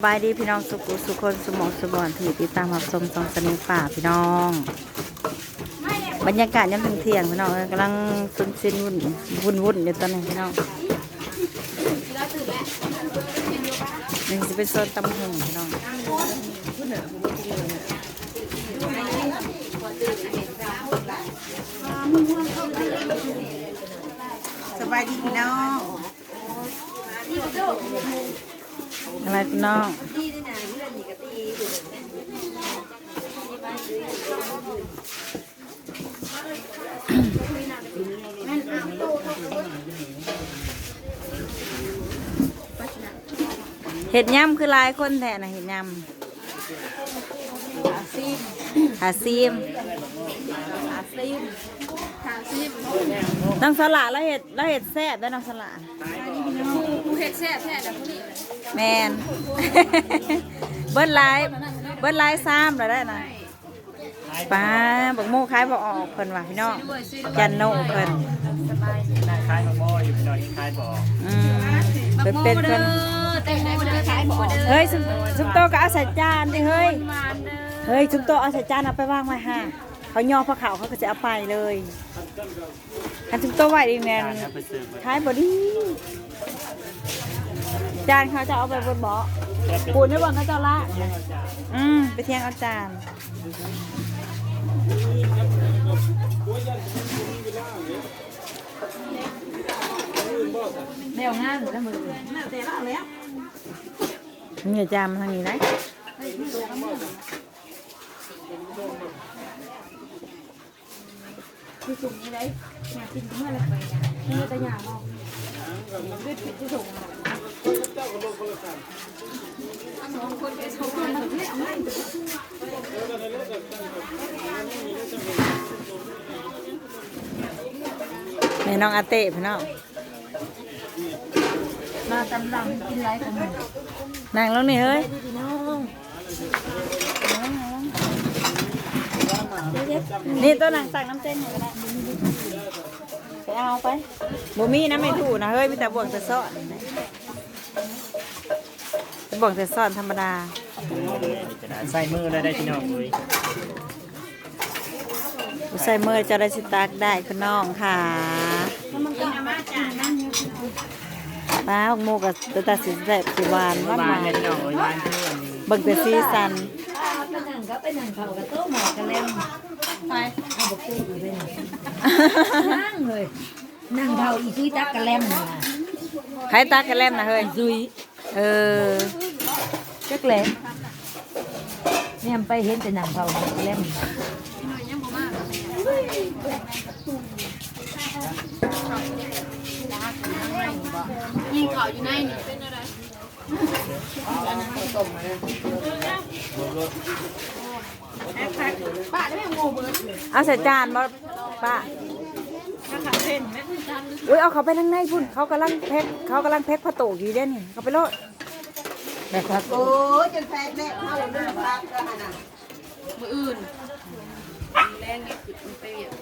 สบายดีพี่น้องสุขุสุคนสมองสมบอนที่ติดตามรับชมสองสนิทป่าพี่น้อง บรรยากาศยังเที่ยงพี่น้องกำลังซุนซินวุ่นวุ่นวุ่นอยู่ตอนนี้พี่น้องนี่จะเป็นโซนตำหงพี่น้องสบายดีพี่น้อง อะไรพี่น้องเห็ดย่ำคือหลายคนแท้นะเห็ดย่ำหาซีมน้องสละแล้วเห็ดแล้วเห็ดแซ่บได้อน้องสละผู้เฮ็ดแซ่บแท้แต่ผู้นี้ แมน เบิ้ลไลฟ์เบิ้ลไลฟ์ซ้ำเลยได้นะป้าบอกโม่คล้ายบอกออกเพิ่นว่ะพี่น้องจันโนเพิ่นคล้ายมาโม่อยู่พี่น้อยคล้ายบอกอืมเป็นเป็นเพิ่นแตงโมเด้อขายบ่เด้อเฮ้ยซุมซุมโตก็เอาใส่จานดิเฮ้ยหวานเด้อเฮ้ยซุมโตเอาใส่จานเอาไปวางไว้ห่าเขาย่อพระเขาเขาก็จะเอาไปเลยอันซุมโตไว้ดีแมนถ้าไปซื้อท้ายบอดี้ จานเขาจะเอาไปบนเบาะปูนไม่บอกเขาจะละ อืมไปเที่ยงเอาจานแนวงานแล้วมือนี่จานมาทางนี้ได้ที่สูงนี่ได้อยากกินเมื่อไรไปเมื่อตะหยาบอกด้วยผิดที่สูงสองค นี่น้องอาเต้พี่น้องมาตำลังกินไรของมันนั่งลงนี่เฮ้ยพี่น้องนี่ตัวหนังตักน้ำเต้นให้ก็ได้ไปเอาไปบ่มีนะไม่ถูกนะเฮ้ยมีแต่บวงแต่ซ่อน บ่วงแต่ซ่อนธรรมดาจะได้ใส่มือเลยได้พี่น้องเลยใส่มือจะได้สิตากได้คุณน้องค่ะป้าของโมกับตัวตาสีแสบสีหวานหวานบ้าหวานนเลยพี่น้องเลยบ้านเพื่อนเบิ่งแต่สีสันไปนั่งก็ไปนั่งเขากับโต๊ะหมอกันแล้วไปเอาบอกตู้อยู่ด้วยนั่งเลยนั่งเท่าอีซุยตักกะแลมน่ะใครตากกระเล่มนะเฮ้ยซุยเออ จักแหลมเนี่ยไปเห็นแต่หนังเท่ากะแลมยิงเขาอยู่ในนี่เป็นอะไรป้าได้ไหมโง่เบิร์เอาใส่จานมาป้าอุ้ยเอาเขาไปทางในพุ่นเขากำลังแพ็คเขากำลังแพ็คผ้าโตกอยู่เด้นี่เขาไปโลด แบบครับมืออื่นแรงเนี่ยคือมันไปเวียน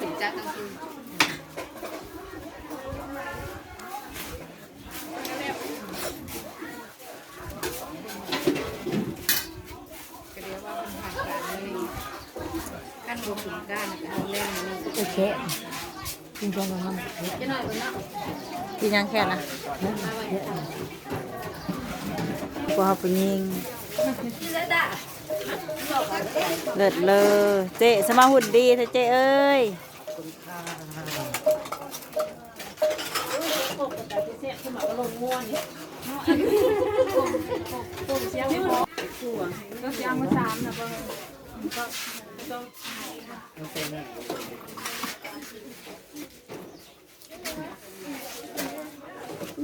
ถึงจักกลางคืนก็เรียกว่ามันผ่านการเลยขั้นบวถึงการนะคะแรงนี่โอเคจริงจังกับมันจะหน่อยคนเนาะกินยังแค่นะ กลัวเขาไปยิงเลิศเลย เจ๊สมาหุ่นดีเธอเจ๊เอ้ย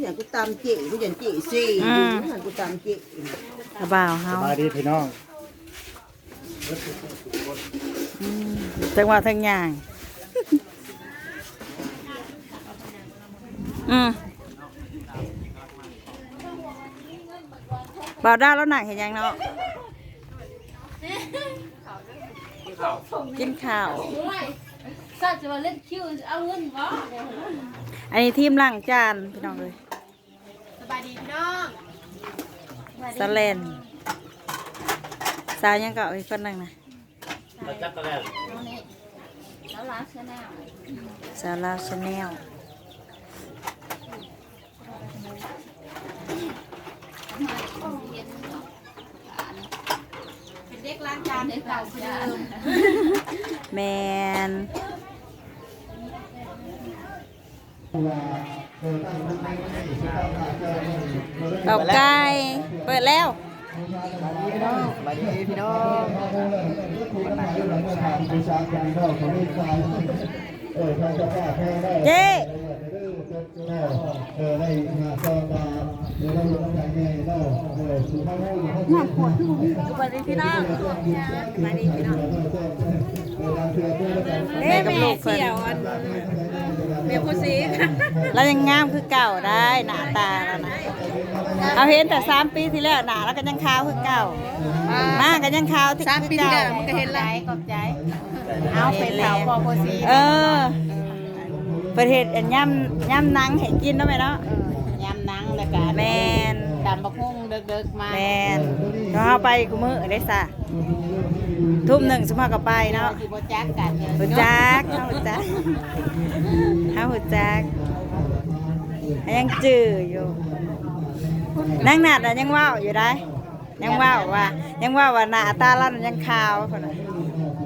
ก็ยางมาสามนะเบิ่งกูอยากกูตามเจ๊กูอยากเจ๊สิกูอยากกูตามเจ๊กระบ่าวเฮาสบายดีพี่น้องจังหวะทั้งอย่าง อืมบ่าวด้าแล้วหนักเห็นยังเนาะ กินข้าวสั ตว์จะมาเล่นคิวเอาเงินบ่อันนี้ทีมล้างจานพี่น้องเลยสบายดีพี่น้องสสแลนสาวยังเก่าอีกคนหนึงนะจักรแล้วสาวลาวชาแนลเป็นเด็กล้างจานเด็กเก่าเดิมแมน เป่าไก่เปิดแล้วสวัสดีพี่น้องเย้เออได้มาซองมาเดี๋ยวเราลงกันแน่เนาะเออสุภาพบุรุษเขาสวัสดีพี่น้องสวัสดีพี่น้อง เออเพื่อเพื่อกันแม่กับลูกเพิ่นเมียผู้ซีแล้วยังงามคือเก่าได้หน้าตาแล้วนะเอาเห็นแต่สามปีที่แล้วหน้าแล้วก็ยังขาวคือเก่ามาก็ยังขาวที่สามคือปีที่เก่าแล้วมันก็เห็นแล้วขอบใจเอาเป็นแล้วพอโพสีเออประเทศอันย่ำย่ำหนังให้กินได้ไหมเนาะ นตำบักหุ่งเด็กๆมาแมนเราเอาไปกูมือได้ซะทุ่มหนึ่งสมภากับไปเนาะสิบ่จักกันเนี่ยหุ่จักเอาหุ่จักเอาหุ่จักยังจืดอยู่นั่งหนาดอะยังว่าวอยู่ได้ ยังว่าวว่า ยังว่าวว่าหน้าตาเราน่ะยังขาวคนน่ะ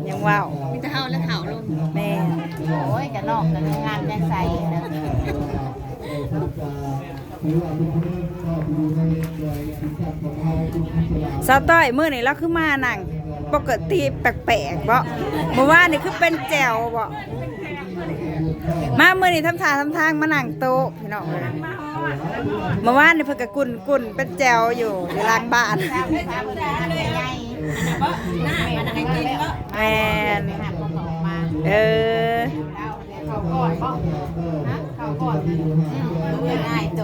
ยังว่าวมีแต่เฮาและเฮาลงแม่นโอ้ยกันนอกกันงามยังใส่นะ สาวต้อยมื้อนี้เราคือมานั่งปกติแปลกๆบ่เมื่อวานนี่คือเป็นแจวบ่มามื้อนี้ทำทางทำทางมานั่งโต๊ะพี่น้องเมื่อวานนี่เพิ่นก็กุนกุนเป็นแจวอยู่อยู่ลังบ้านแมนเออ อนบ่ฮะเขาก่อนมือง่ายโต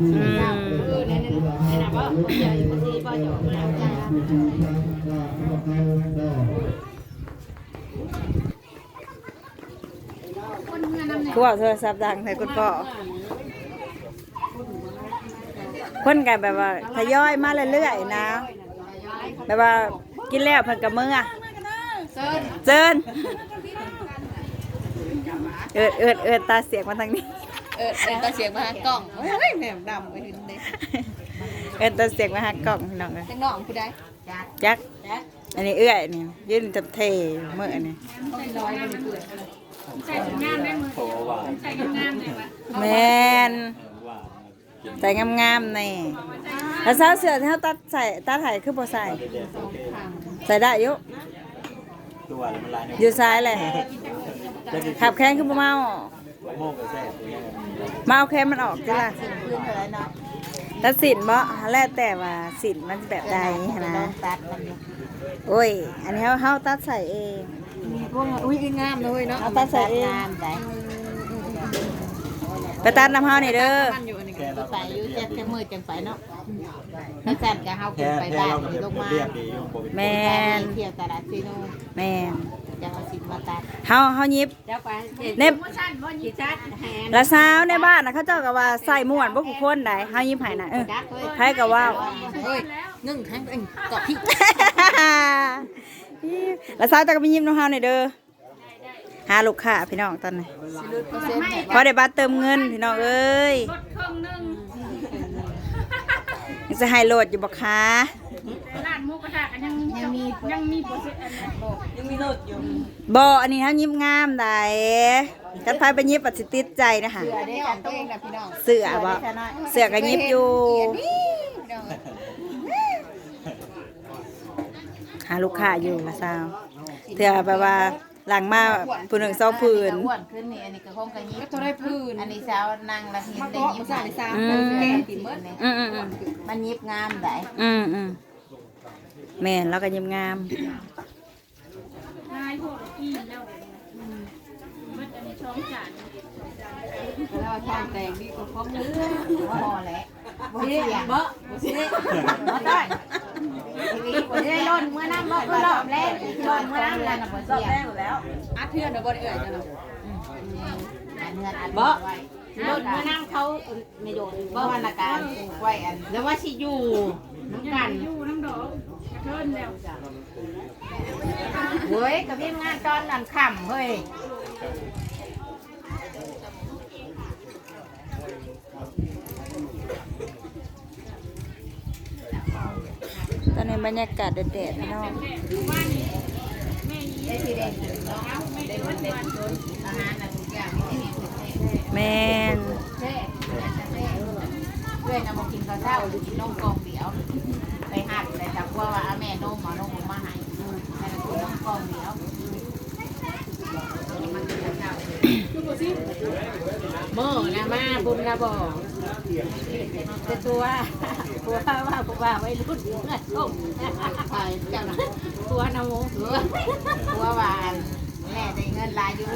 อืมคือในนั้นในนั้นว่าเดี๋ยวอยู่ผู้ซีบ่จะออกมาจ้าคนเมื่อนำเนี่ยคือว่าโทรศัพท์ดังให้คุณพ่อคนกันแบบว่าทยอยมาเรื่อยๆนะแบบว่ากินแล้วเพิ่นกับมือเซิร์นเจิน เอิดเอิดเอิดตาเสียงมาทางนี้ เออเป็นตาเสียงมาหากล่องโอ้ยแหม่ดำไปถึงเด้เอิดตาเสียงมาหากล่องพี่น้องเลยจังน้องผู้ใดจัก อันนี้เอื้อยนี่ยืนจับเทเมื่อนี่ลอยมันเปื่อยแมนใส่งามๆนี่แล้วสาวเสือที่เขาตัดใส่ตัดไห้คือบ่ใส่ ใส่ได้อยุตัวแล้วมันลายเนี่ยอยู่ซ้ายเลย ขับแข้งคือบ่เมาโมกกับแซ่บเนี่ยมาเอาแข้งมันออกจ้ะพื้นเท่าไรเนาะตัดสินบ่แล้วแต่ว่าสินมันแบบใดนะ ตัดมันอยู่โอ้ย อันนี้เขาเขาตัดใส่เองอุ้ยงามเลยเนาะเอาตัดใส่เอง งามได้ไปตัดน้ำเฮานี่เด้อ มันอยู่อันนี้แค่เราไปอยู่เจ็ดแค่มือจังไปเนาะถ้าจัดก็เฮาแค่ไปแค่บ้านเราหรือลงมาเรียกดีอยู่ปกติแม่นเที่ยวตลาดซีโนแม่น จะเอาสิมาตัดเฮาเฮายิบเดี๋ยวไปเนบชันบ่จีจัดแฮนละสาวในบ้านน่ะเขาเจ้าก็ว่าใส่ม่วนบ่ผู้คนใดเฮายิบให้น่ะเออ จักเฮ้ยไผก็ว่าเฮ้ยนึ่งครั้งเองเกาะพี่ละสาวจะก็ไปยิ้มน้องเฮาหน่อยเด้อหาลูกค้าพี่น้องตอนนี้เปอร์เซ็นต์พอได้บัตรเติมเงินพี่น้องเอ้ยยังจะให้โหลดอยู่บ่คะ ร้านหมูกระทะกันยังยังมียังมีโปรเซสอันนั้นบอกบ่อันนี้เฮายิ้มงามได้กันพายไปยิ้มปัดสิติดใจนะคะเสือได้กันตัวเองนะพี่น้องเสือบ่เสือก็ยิบอยู่หาลูกค้าอยู่ละสาวเถื่อแบบว่าหลังมาผู้หนึ่งสองผืนอ้วนขึ้นนี่อันนี้ก็คงกระยิบตัวได้พื้นอันนี้สาวนั่งละหินมาได้เกาะยิบมาสร้างสร้างอืมแกงติ่มเบิดอืมอืมอืมมันยิบงามได้อืมอืม แม่นแล้วก็ยิ้มงามนายพวกอีแล้วเบิดอันนี้ช่องจานแล้วช่างแต่งดีกว่าของเนื้อพอแล้วบ่เสียบ่บ่เสียบ่ได้บ่ได้ล้นเมื่อน้ำบ่ก็รอบแรกล้นเมื่อน้ำแล้วน่ะบ่เสียอัดเทือนเดี๋ยวบ่ได้เอ่ยจ้ะเนาะอันเงินอันบ่ไว้นรถมานั่งเขาไม่โดนบ่วันละการไว้อันแล้วว่าสิอยู่น้ำดอกกระเทิ นแล้วเฮ้ยกับพี่งานตอนนั้นค่ำเฮ้ยตอนนี้บรรยากาศแดดๆนองได้ที่ได้กินเนาะได้วันเด็ดอาหารน่ะทุกอย่างไม่ได้มีแม่นแซ่เพื่อนเอามากินข้าวเช้าหรือกินนมกล่องเดียว ไปหักแต่จับว่าว่าแม่นมหมอนมมาให้แม่ก็กินนมกล่องเดียวมันกินข้าวเช้าเมื่อนะ มาบุญนะบอกแต่ตัวตัวว่าผมว่าไว้รุ่นเงินต้มไปเจ้าตัวนะโมตัวตัวหวานแม่ได้เงินลายอยู่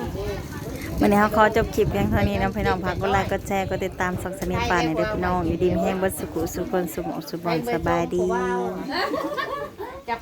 วันนี้เขาขอจบคลิปเพียงเท่านี้นะพี่น้องฝากกดไลค์กดแชร์กดติดตามส่องสนิทป่านในเด้อพี่น้องอยู่ดีมีแห้งเบัดสุขุสุขคนสุขหมองสุขบอนสบายดี Wow.